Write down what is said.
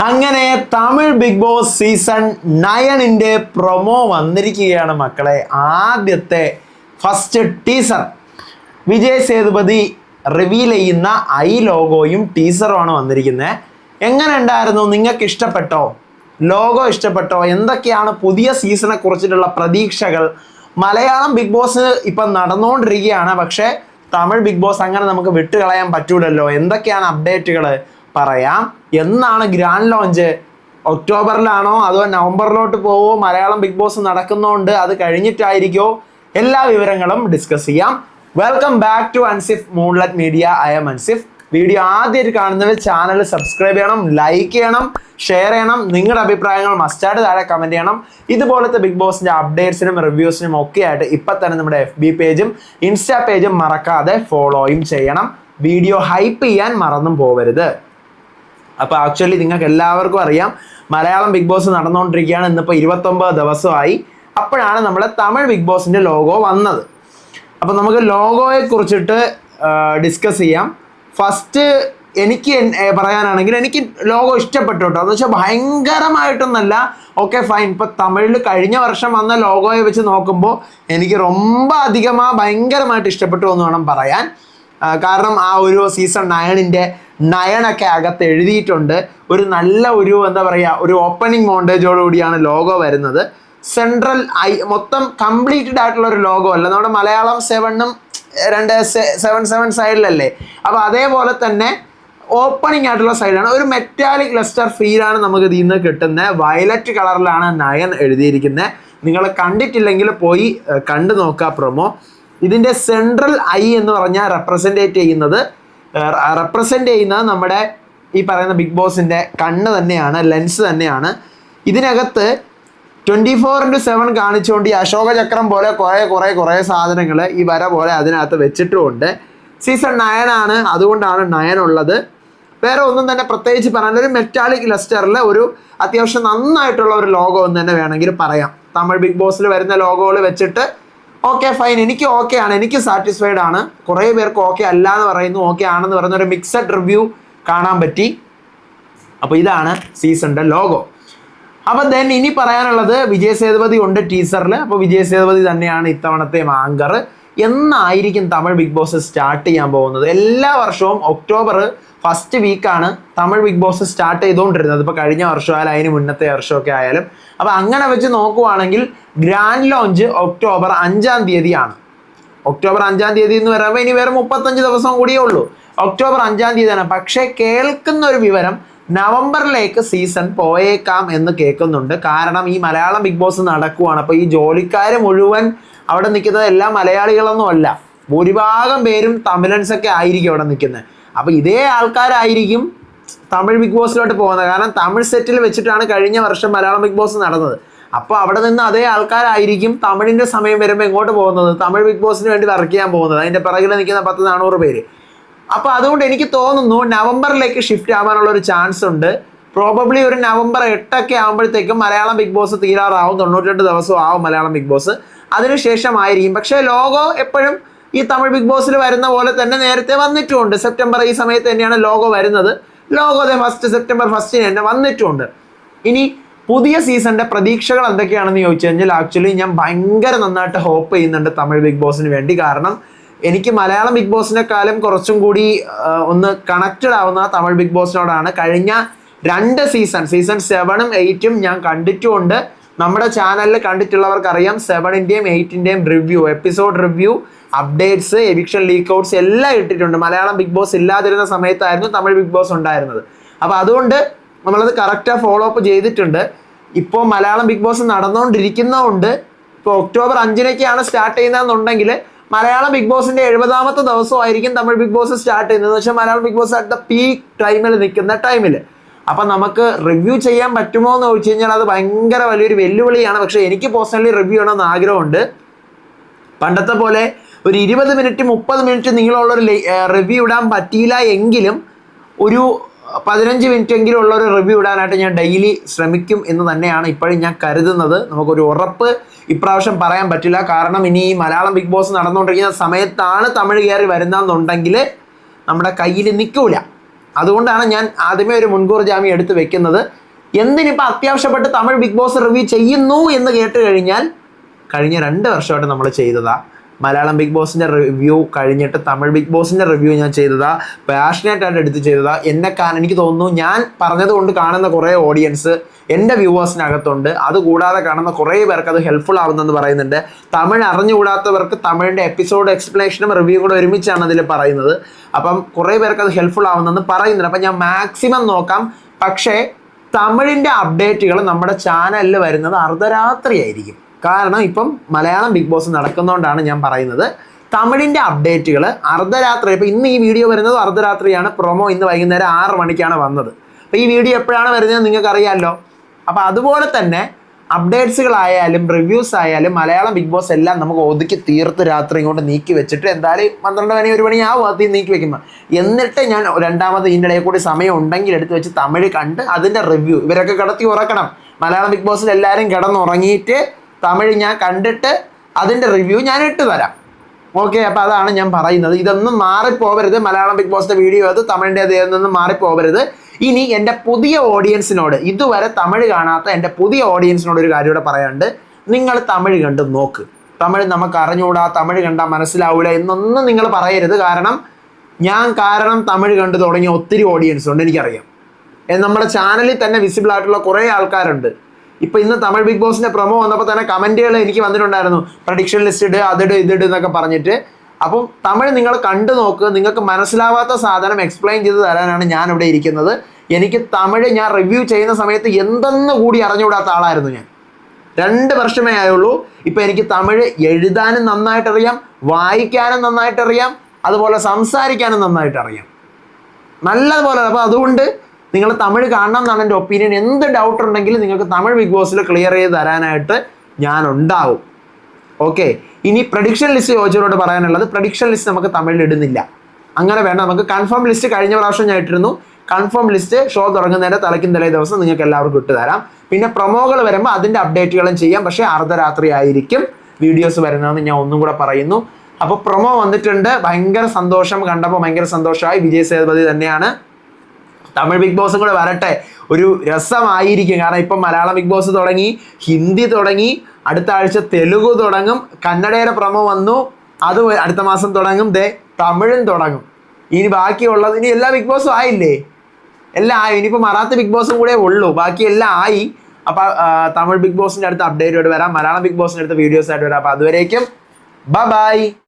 അങ്ങനെ Tamil big Boss season നയണിന്റെ promo വന്നിരിക്കുകയാണ് മക്കളെ. ആദ്യത്തെ first teaser Vijay Sethupathi reveal ചെയ്യുന്ന ഐ ലോഗോയും ടീസറുമാണ് വന്നിരിക്കുന്നത്. എങ്ങനെ ഉണ്ടായിരുന്നു? നിങ്ങൾക്ക് ഇഷ്ടപ്പെട്ടോ? ലോഗോ ഇഷ്ടപ്പെട്ടോ? എന്തൊക്കെയാണ് പുതിയ സീസണെ കുറിച്ചിട്ടുള്ള പ്രതീക്ഷകൾ? മലയാളം ബിഗ് ബോസ് ഇപ്പം നടന്നുകൊണ്ടിരിക്കുകയാണ്. പക്ഷേ തമിഴ് ബിഗ് ബോസ് അങ്ങനെ നമുക്ക് വിട്ടുകളയാൻ പറ്റൂലല്ലോ. എന്തൊക്കെയാണ് അപ്ഡേറ്റുകൾ പറയാം. എന്നാണ് ഗ്രാൻഡ് ലോഞ്ച് ഒക്ടോബറിലാണോ? അതോ നവംബറിലോട്ട് പോവോ? മലയാളം ബിഗ് ബോസ് നടക്കുന്നതുകൊണ്ട് അത് കഴിഞ്ഞിട്ടായിരിക്കോ? എല്ലാ വിവരങ്ങളും ഡിസ്കസ് ചെയ്യാം. Welcome back to Ansif moonlet media I'm Ansif video ആദ്യമായിട്ട് കാണുന്നവർ ചാനൽ സബ്സ്ക്രൈബ് ചെയ്യണം ലൈക്ക് ചെയ്യണം ഷെയർ ചെയ്യണം. നിങ്ങളുടെ അഭിപ്രായങ്ങൾ മസ്റ്റായിട്ട് താഴെ കമന്റ് ചെയ്യണം. ഇതുപോലത്തെ ബിഗ് ബോസിന്റെ അപ്ഡേറ്റ്സിനും റിവ്യൂസിനും ഒക്കെ ആയിട്ട് ഇപ്പൊ തന്നെ നമ്മുടെ എഫ് ബി പേജും ഇൻസ്റ്റാ പേജും മറക്കാതെ ഫോളോയും ചെയ്യണം. വീഡിയോ ഹൈപ്പ് ചെയ്യാൻ മറന്നും പോവരുത്. അപ്പോൾ ആക്ച്വലി നിങ്ങൾക്ക് എല്ലാവർക്കും അറിയാം മലയാളം ബിഗ് ബോസ് നടന്നുകൊണ്ടിരിക്കുകയാണ് ഇന്നിപ്പോൾ ഇരുപത്തൊമ്പത് ദിവസമായി അപ്പോഴാണ് നമ്മുടെ തമിഴ് ബിഗ് ബോസിന്റെ ലോഗോ വന്നത് അപ്പോൾ നമുക്ക് ലോഗോയെ കുറിച്ചിട്ട് ഡിസ്കസ് ചെയ്യാം ഫസ്റ്റ് എനിക്ക് എൻ- ഏ, പറയാനാണെങ്കിൽ എനിക്ക് ലോഗോ ഇഷ്ടപ്പെട്ടു കേട്ടോ എന്ന് വെച്ചാൽ ഭയങ്കരമായിട്ടൊന്നല്ല ഓക്കെ ഫൈൻ ഇപ്പൊ തമിഴിൽ കഴിഞ്ഞ വർഷം വന്ന ലോഗോയെ വെച്ച് നോക്കുമ്പോൾ എനിക്ക് ரொம்ப അധികമാ ഭയങ്കരമായിട്ട് ഇഷ്ടപ്പെട്ടു എന്ന് വേണം പറയാൻ ആ, കാരണം ആ ഒരു സീസൺ നയണിൻ്റെ നയനൊക്കെ അകത്ത് എഴുതിയിട്ടുണ്ട്. ഒരു നല്ല ഒരു എന്താ പറയുക ഒരു ഓപ്പണിംഗ് മോണ്ടേജോടുകൂടിയാണ് ലോഗോ വരുന്നത്. സെൻട്രൽ ഐ മൊത്തം കംപ്ലീറ്റഡ് ആയിട്ടുള്ള ഒരു ലോഗോ അല്ല. നമ്മുടെ മലയാളം സെവനും രണ്ട് സെവൻ സെവൻ സൈഡിലല്ലേ അപ്പോൾ അതേപോലെ തന്നെ ഓപ്പണിംഗ് ആയിട്ടുള്ള സൈഡാണ് ഒരു മെറ്റാലിക് ലെസ്റ്റർ ഫീലാണ് നമുക്ക് ഇതിൽ നിന്ന് കിട്ടുന്നത് വയലറ്റ് കളറിലാണ് നയൻ എഴുതിയിരിക്കുന്നത് നിങ്ങൾ കണ്ടിട്ടില്ലെങ്കിൽ പോയി കണ്ടു നോക്കുക പ്രൊമോ ഇതിന്റെ സെൻട്രൽ ഐ എന്ന് പറഞ്ഞാൽ റെപ്രസെന്റേറ്റ് ചെയ്യുന്നത് റെപ്രസെന്റ് ചെയ്യുന്നത് നമ്മുടെ ഈ പറയുന്ന ബിഗ് ബോസിന്റെ കണ്ണ് തന്നെയാണ് ലെൻസ് തന്നെയാണ്. ഇതിനകത്ത് ട്വന്റി ഫോർ ഇന്റു സെവൻ കാണിച്ചുകൊണ്ട് ഈ അശോക ചക്രം പോലെ കുറേ കുറേ കുറേ സാധനങ്ങൾ ഈ വര പോലെ അതിനകത്ത് വെച്ചിട്ടുമുണ്ട് സീസൺ നയനാണ് അതുകൊണ്ടാണ് നയൻ ഉള്ളത്. വേറെ ഒന്നും തന്നെ പ്രത്യേകിച്ച് പറയാൻ ഒരു മെറ്റാലിക് ലെസ്റ്ററിൽ ഒരു അത്യാവശ്യം നന്നായിട്ടുള്ള ഒരു ലോഗോ എന്ന് തന്നെ വേണമെങ്കിൽ പറയാം. തമിഴ് ബിഗ് ബോസിൽ വരുന്ന ലോഗോകൾ വെച്ചിട്ട് ഓക്കെ ഫൈൻ എനിക്ക് ഓക്കെ ആണ്. എനിക്ക് സാറ്റിസ്ഫൈഡ് ആണ്. കുറേ പേർക്ക് ഓക്കെ അല്ല എന്ന് പറയുന്നു. ഓക്കെ ആണെന്ന് പറയുന്ന ഒരു മിക്സഡ് റിവ്യൂ കാണാൻ പറ്റി. അപ്പോൾ ഇതാണ് സീസണിന്റെ ലോഗോ അപ്പോൾ ദെൻ ഇനി പറയാനുള്ളത് വിജയ് സേതുപതി ഉണ്ട് ടീസറിൽ അപ്പോൾ വിജയ് സേതുപതി തന്നെയാണ് ഇത്തവണത്തെ ആങ്കർ എന്നായിരിക്കും തമിഴ് ബിഗ് ബോസ് സ്റ്റാർട്ട് ചെയ്യാൻ പോകുന്നത്. എല്ലാ വർഷവും ഒക്ടോബർ ഫസ്റ്റ് വീക്കാണ് തമിഴ് ബിഗ് ബോസ് സ്റ്റാർട്ട് ചെയ്തുകൊണ്ടിരുന്നത്. ഇപ്പോൾ കഴിഞ്ഞ വർഷമായാലും അതിന് മുന്നത്തെ വർഷമൊക്കെ ആയാലും. അപ്പോൾ അങ്ങനെ വെച്ച് നോക്കുവാണെങ്കിൽ ഗ്രാൻഡ് ലോഞ്ച് ഒക്ടോബർ അഞ്ചാം തീയതിയാണ്. ഒക്ടോബർ അഞ്ചാം തീയതി എന്ന് പറയുമ്പോൾ ഇനി വേറെ മുപ്പത്തഞ്ച് ദിവസം കൂടിയേ ഉള്ളൂ. ഒക്ടോബർ അഞ്ചാം തീയതിയാണ്. പക്ഷേ കേൾക്കുന്ന ഒരു വിവരം നവംബറിലേക്ക് സീസൺ പോയേക്കാം എന്ന് കേൾക്കുന്നുണ്ട്. കാരണം ഈ മലയാളം ബിഗ് ബോസ് നടക്കുവാണ്. അപ്പോൾ ഈ ജോലിക്കാർ മുഴുവൻ അവിടെ നിൽക്കുന്നത് എല്ലാ മലയാളികളൊന്നും അല്ല. ഭൂരിഭാഗം പേരും തമിഴൻസ് ഒക്കെ ആയിരിക്കും അവിടെ നിൽക്കുന്നത്. അപ്പോൾ ഇതേ ആൾക്കാരായിരിക്കും തമിഴ് ബിഗ് ബോസിലോട്ട് പോകുന്നത്. കാരണം തമിഴ് സെറ്റിൽ വെച്ചിട്ടാണ് കഴിഞ്ഞ വർഷം മലയാളം ബിഗ് ബോസ് നടന്നത്. അപ്പോൾ അവിടെ നിന്ന് അതേ ആൾക്കാരായിരിക്കും തമിഴിന്റെ സമയം വരുമ്പോൾ എങ്ങോട്ട് പോകുന്നത്? തമിഴ് ബിഗ് ബോസിന് വേണ്ടി വർക്ക് ചെയ്യാൻ പോകുന്നത്. അതിന്റെ പിറകിൽ നിൽക്കുന്ന പത്ത് നാനൂറ് പേര്. അപ്പോൾ അതുകൊണ്ട് എനിക്ക് തോന്നുന്നു നവംബറിലേക്ക് ഷിഫ്റ്റ് ആവാനുള്ള ഒരു ചാൻസ് ഉണ്ട്. പ്രോബബ്ലി ഒരു നവംബർ എട്ടൊക്കെ ആകുമ്പോഴത്തേക്കും മലയാളം ബിഗ് ബോസ് തീരാറാവും. തൊണ്ണൂറ്റെട്ട് ദിവസവും ആവും മലയാളം ബിഗ് ബോസ്. അതിനുശേഷമായിരിക്കും. പക്ഷേ ലോഗോ എപ്പോഴും ഈ തമിഴ് ബിഗ് ബോസിൽ വരുന്ന പോലെ തന്നെ നേരത്തെ വന്നിട്ടുമുണ്ട്. സെപ്റ്റംബർ ഈ സമയത്ത് തന്നെയാണ് ലോഗോ വരുന്നത്. ലോഗോ ഫസ്റ്റ് സെപ്റ്റംബർ ഫസ്റ്റിന് തന്നെ വന്നിട്ടുമുണ്ട്. ഇനി പുതിയ സീസണിന്റെ പ്രതീക്ഷകൾ എന്തൊക്കെയാണെന്ന് ചോദിച്ചു കഴിഞ്ഞാൽ ആക്ച്വലി ഞാൻ ഭയങ്കര നന്നായിട്ട് ഹോപ്പ് ചെയ്യുന്നുണ്ട് തമിഴ് ബിഗ് ബോസിന് വേണ്ടി. കാരണം എനിക്ക് മലയാളം ബിഗ് ബോസിനെക്കാളും കുറച്ചും കൂടി ഒന്ന് കണക്റ്റഡ് ആവുന്ന തമിഴ് ബിഗ് ബോസിനോടാണ് കഴിഞ്ഞ രണ്ട് സീസൺ സീസൺ സെവനും എയ്റ്റും ഞാൻ കണ്ടിട്ടുമുണ്ട്. നമ്മുടെ ചാനലിൽ കണ്ടിട്ടുള്ളവർക്ക് അറിയാം സെവനിന്റെയും എയ്റ്റിന്റെയും review episode review updates eviction leak outs എല്ലാം ഇട്ടിട്ടുണ്ട്. മലയാളം ബിഗ് ബോസ് ഇല്ലാതിരുന്ന സമയത്തായിരുന്നു തമിഴ് ബിഗ് ബോസ് ഉണ്ടായിരുന്നത്. അപ്പോൾ അതുകൊണ്ട് നമ്മളത് കറക്റ്റായി ഫോളോ അപ്പ് ചെയ്തിട്ടുണ്ട്. ഇപ്പോൾ മലയാളം ബിഗ് ബോസ് നടന്നുകൊണ്ടിരിക്കുന്നതുകൊണ്ട് ഇപ്പോൾ ഒക്ടോബർ അഞ്ചിനൊക്കെയാണ് സ്റ്റാർട്ട് ചെയ്യുന്നതെന്നുണ്ടെങ്കിൽ മലയാളം ബിഗ് ബോസിന്റെ എഴുപതാമത്തെ ദിവസമായിരിക്കും തമിഴ് ബിഗ് ബോസ് സ്റ്റാർട്ട് ചെയ്യുന്നത്. പക്ഷേ Malayalam Bigg Boss at the peak ടൈമിൽ നിൽക്കുന്ന ടൈമിൽ അപ്പം നമുക്ക് റിവ്യൂ ചെയ്യാൻ പറ്റുമോ എന്ന് ചോദിച്ചു കഴിഞ്ഞാൽ അത് ഭയങ്കര വലിയൊരു വെല്ലുവിളിയാണ്. പക്ഷെ എനിക്ക് പേഴ്സണലി റിവ്യൂ ചെയ്യണമെന്ന് ആഗ്രഹമുണ്ട്. പണ്ടത്തെ പോലെ ഒരു ഇരുപത് മിനിറ്റ് മുപ്പത് മിനിറ്റ് നീളമുള്ള ഒരു റിവ്യൂ ഇടാൻ പറ്റിയില്ല എങ്കിലും ഒരു പതിനഞ്ച് മിനിറ്റ് എങ്കിലും ഉള്ള ഒരു റിവ്യൂ ഇടാനായിട്ട് ഞാൻ ഡെയിലി ശ്രമിക്കും എന്ന് തന്നെയാണ് ഇപ്പോഴും ഞാൻ കരുതുന്നത്. നമുക്കൊരു ഉറപ്പ് ഇപ്രാവശ്യം പറയാൻ പറ്റില്ല. കാരണം ഇനി ഈ മലയാളം ബിഗ് ബോസ് നടന്നുകൊണ്ടിരിക്കുന്ന സമയത്താണ് തമിഴ് കയറി വരുന്നതെന്നുണ്ടെങ്കിൽ നമ്മുടെ കയ്യിൽ നിൽക്കൂല. അതുകൊണ്ടാണ് ഞാൻ ആദ്യമേ ഒരു മുൻകൂർ ജാമ്യം എടുത്ത് വെക്കുന്നത്. എന്തിനിപ്പോൾ അത്യാവശ്യപ്പെട്ട് തമിഴ് ബിഗ് ബോസ് റിവ്യൂ ചെയ്യുന്നു എന്ന് കേട്ട് കഴിഞ്ഞാൽ കഴിഞ്ഞ രണ്ട് വർഷമായിട്ട് നമ്മൾ ചെയ്തതാ. മലയാളം ബിഗ് ബോസിന്റെ റിവ്യൂ കഴിഞ്ഞിട്ട് തമിഴ് ബിഗ് ബോസിന്റെ റിവ്യൂ ഞാൻ ചെയ്തതാ പാഷനേറ്റ് ആയിട്ട് എടുത്ത് ചെയ്തതാ. എന്നെ എനിക്ക് തോന്നുന്നു ഞാൻ പറഞ്ഞതുകൊണ്ട് കാണുന്ന കുറേ ഓഡിയൻസ് എന്റെ വ്യൂവേഴ്സിനകത്തുണ്ട് അതുകൂടാതെ കാണുന്ന കുറേ പേർക്ക് അത് ഹെൽപ്ഫുൾ ആവുന്നെന്ന് പറയുന്നുണ്ട്. തമിഴ് അറിഞ്ഞുകൂടാത്തവർക്ക് തമിഴിന്റെ എപ്പിസോഡ് എക്സ്പ്ലനേഷനും റിവ്യൂ കൂടെ ഒരുമിച്ചാണ് അതിൽ പറയുന്നത്. അപ്പം കുറേ പേർക്ക് അത് ഹെൽപ്ഫുൾ ആവുന്നെന്ന് പറയുന്നുണ്ട്. അപ്പം ഞാൻ മാക്സിമം നോക്കാം. പക്ഷേ തമിഴിന്റെ അപ്ഡേറ്റുകൾ നമ്മുടെ ചാനലിൽ വരുന്നത് അർദ്ധരാത്രി ആയിരിക്കും കാരണം ഇപ്പം മലയാളം ബിഗ് ബോസ് നടക്കുന്നതുകൊണ്ടാണ് ഞാൻ പറയുന്നത്. തമിഴിന്റെ അപ്ഡേറ്റുകൾ അർദ്ധരാത്രി ഇപ്പോൾ ഇന്ന് ഈ വീഡിയോ വരുന്നത് അർദ്ധരാത്രിയാണ്. പ്രൊമോ ഇന്ന് വൈകുന്നേരം ആറ് മണിക്കാണ് വന്നത്. അപ്പോൾ ഈ വീഡിയോ എപ്പോഴാണ് വരുന്നത് നിങ്ങൾക്കറിയാമല്ലോ അപ്പോൾ അതുപോലെ തന്നെ അപ്ഡേറ്റ്സുകളായാലും റിവ്യൂസ് ആയാലും മലയാളം ബിഗ് ബോസ് എല്ലാം നമുക്ക് ഒതുക്കി തീർത്ത് രാത്രി ഇങ്ങോട്ട് നീക്കി വെച്ചിട്ട് എന്തായാലും പന്ത്രണ്ട് മണി ഒരു മണി ആവും അത് നീക്കി വെക്കുമ്പോൾ എന്നിട്ട് ഞാൻ രണ്ടാമത് ഇതിന്റെ ഇടയിൽ കൂടി സമയം ഉണ്ടെങ്കിൽ എടുത്ത് വെച്ച് തമിഴ് കണ്ട് അതിന്റെ റിവ്യൂ ഇവരൊക്കെ കിടത്തി ഉറക്കണം. മലയാളം ബിഗ് ബോസിൽ എല്ലാവരും കിടന്നുറങ്ങിയിട്ട് തമിഴ് ഞാൻ കണ്ടിട്ട് അതിന്റെ റിവ്യൂ ഞാൻ ഇട്ട് തരാം ഓക്കെ അപ്പോൾ അതാണ് ഞാൻ പറയുന്നത്. ഇതൊന്നും മാറിപ്പോവരുത്. മലയാളം ബിഗ് ബോസിന്റെ വീഡിയോ അത് തമിഴിന്റെ നിന്നും മാറിപ്പോവരുത്. ഇനി എന്റെ പുതിയ ഓഡിയൻസിനോട് ഇതുവരെ തമിഴ് കാണാത്ത എന്റെ പുതിയ ഓഡിയൻസിനോട് ഒരു കാര്യം കൂടെ പറയാനുണ്ട്. നിങ്ങൾ തമിഴ് കണ്ട് നോക്ക്. തമിഴ് നമുക്ക് അറിഞ്ഞുകൂടാ തമിഴ് കണ്ടാൽ മനസ്സിലാവൂല എന്നൊന്നും നിങ്ങൾ പറയരുത്. കാരണം ഞാൻ കാരണം തമിഴ് കണ്ടു തുടങ്ങിയ ഒത്തിരി ഓഡിയൻസ് ഉണ്ട് എനിക്കറിയാം. നമ്മുടെ ചാനലിൽ തന്നെ വിസിബിൾ ആയിട്ടുള്ള കുറേ ആൾക്കാരുണ്ട്. ഇപ്പൊ ഇന്ന് തമിഴ് ബിഗ് ബോസിന്റെ പ്രൊമോ വന്നപ്പോൾ തന്നെ കമന്റുകൾ എനിക്ക് വന്നിട്ടുണ്ടായിരുന്നു. പ്രഡിക്ഷൻ ലിസ്റ്റ് ഇട് അതിട് ഇതിട് എന്നൊക്കെ പറഞ്ഞിട്ട്. അപ്പം തമിഴ് നിങ്ങൾ കണ്ടു നോക്ക് നിങ്ങൾക്ക് മനസ്സിലാവാത്ത സാധനം എക്സ്പ്ലെയിൻ ചെയ്ത് തരാനാണ് ഞാൻ ഇവിടെ ഇരിക്കുന്നത്. എനിക്ക് തമിഴ് ഞാൻ റിവ്യൂ ചെയ്യുന്ന സമയത്ത് എന്തെന്ന് കൂടി അറിഞ്ഞുകൂടാത്ത ആളായിരുന്നു ഞാൻ. രണ്ട് വർഷമേ ആയുള്ളൂ. ഇപ്പം എനിക്ക് തമിഴ് എഴുതാനും നന്നായിട്ടറിയാം വായിക്കാനും നന്നായിട്ടറിയാം അതുപോലെ സംസാരിക്കാനും നന്നായിട്ടറിയാം. നല്ലതുപോലെ. അപ്പോൾ അതുകൊണ്ട് നിങ്ങൾ തമിഴ് കാണണം എന്നാണ് എന്റെ ഒപ്പീനിയൻ എന്ത് ഡൗട്ട് ഉണ്ടെങ്കിലും നിങ്ങൾക്ക് തമിഴ് ബിഗ് ബോസിൽ ക്ലിയർ ചെയ്ത് തരാനായിട്ട് ഞാൻ ഉണ്ടാവും ഓക്കെ ഇനി പ്രഡിക്ഷൻ ലിസ്റ്റ് ചോദിച്ചവരോട് പറയാനുള്ളത് പ്രഡിക്ഷൻ ലിസ്റ്റ് നമുക്ക് തമിഴിൽ ഇടുന്നില്ല. അങ്ങനെ വേണം നമുക്ക് കൺഫേം ലിസ്റ്റ് കഴിഞ്ഞ പ്രാവശ്യം ഞാൻ ഇട്ടിരുന്നു. കൺഫേം ലിസ്റ്റ് ഷോ തുടങ്ങുന്നതിന്റെ തലയ്ക്കും തലേ ദിവസം നിങ്ങൾക്ക് എല്ലാവർക്കും ഇട്ട് തരാം. പിന്നെ പ്രൊമോകൾ വരുമ്പോൾ അതിന്റെ അപ്ഡേറ്റുകളും ചെയ്യാം. പക്ഷേ അർദ്ധരാത്രി ആയിരിക്കും വീഡിയോസ് വരുന്നതെന്ന് ഞാൻ ഒന്നും കൂടെ പറയുന്നു. അപ്പോൾ പ്രൊമോ വന്നിട്ടുണ്ട്. ഭയങ്കര സന്തോഷം കണ്ടപ്പോൾ ഭയങ്കര സന്തോഷമായി. വിജയ് സേതുപതി തന്നെയാണ് തമിഴ് ബിഗ് ബോസും കൂടെ വരട്ടെ. ഒരു രസമായിരിക്കും. കാരണം ഇപ്പം മലയാളം ബിഗ് ബോസ് തുടങ്ങി ഹിന്ദി തുടങ്ങി അടുത്ത ആഴ്ച തെലുഗു തുടങ്ങും കന്നഡയുടെ പ്രമോ വന്നു അത് അടുത്ത മാസം തുടങ്ങും ദേ തമിഴും തുടങ്ങും. ഇനി ബാക്കിയുള്ളത് ഇനി എല്ലാ ബിഗ് ബോസും ആയില്ലേ? എല്ലാം ആയി. ഇനിയിപ്പോൾ മറാത്തി ബിഗ് ബോസും കൂടെ ഉള്ളൂ. ബാക്കി എല്ലാം ആയി. അപ്പോൾ തമിഴ് ബിഗ് ബോസിന്റെ അടുത്ത് അപ്ഡേറ്റ് ആയിട്ട് വരാം. മലയാളം ബിഗ് ബോസിന്റെ അടുത്ത് വീഡിയോസ് ആയിട്ട് വരാം. അപ്പോൾ അതുവരേക്കും ബൈ